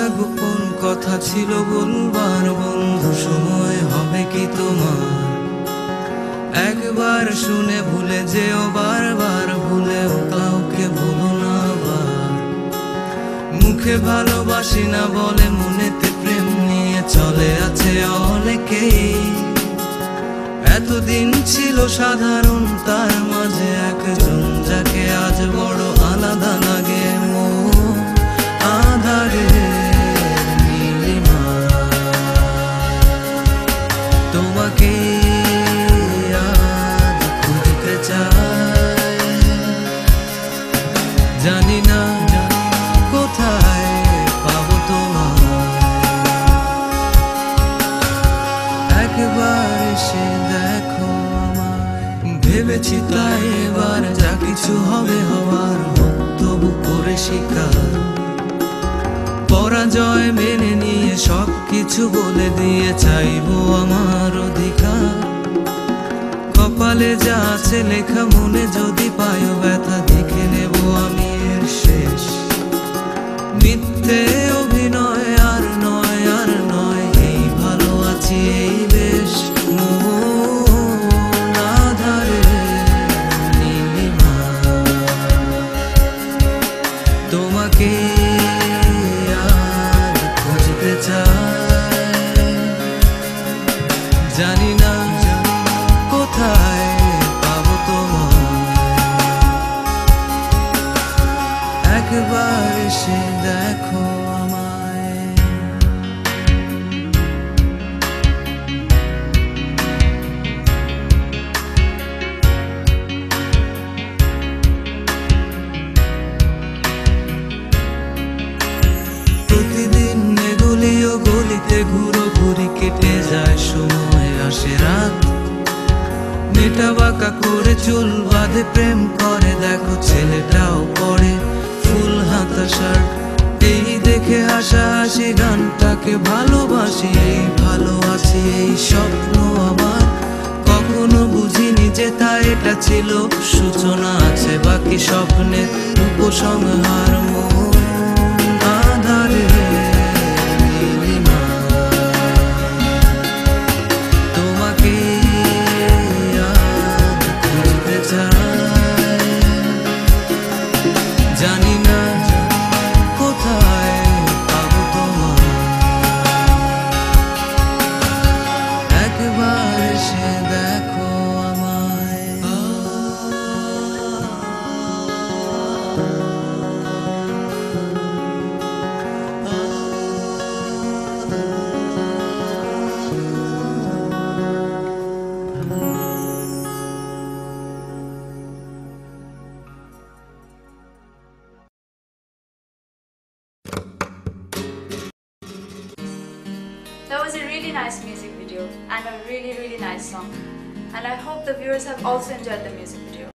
একটা গোপন কথা ছিল বলবার বন্ধু, সময় হবে কি তোমার? একবার শুনে ভুলে যেও বারবার, ভুলেও কাউকে বলো না আবার। মুখে ভালোবাসি না বলে মনেতে প্রেম নিয়ে চলে আছে অনেকেই। এতদিন ছিল সাধারণ, তার ভেবেছি তাই এবার যা কিছু হবে হওয়ার তবু করে শিকার। পরাজয় মেনে নিয়ে সব কিছু বলে দিয়ে চাইব আমার অধিকার। কপালে যা আছে লেখা মনে যদি পায় ব্যথা তোমাকে আর খুঁজতে চাই। জানি না কোথায় পাবো তোমায়। একবার এসে দেখো আমায়। ঘুরো ঘুরি কেটে যায়, সময় আসে রাত। মেটা বাঁকা করে চুল বাঁধে, প্রেম করে, দেখো ছেলেটাও পরে ফুল হাতা শার্ট এই দেখে হাসা হাসি গানটাকে ভালোবাসি, এই ভালো আছি এই স্বপ্ন আমার। কখনো বুঝিনি যে তা, এটা ছিল সূচনা আছে, বাকি স্বপ্নের উপসংহার। জানি That was a really nice music video and a really really nice song. And I hope the viewers have also enjoyed the music video.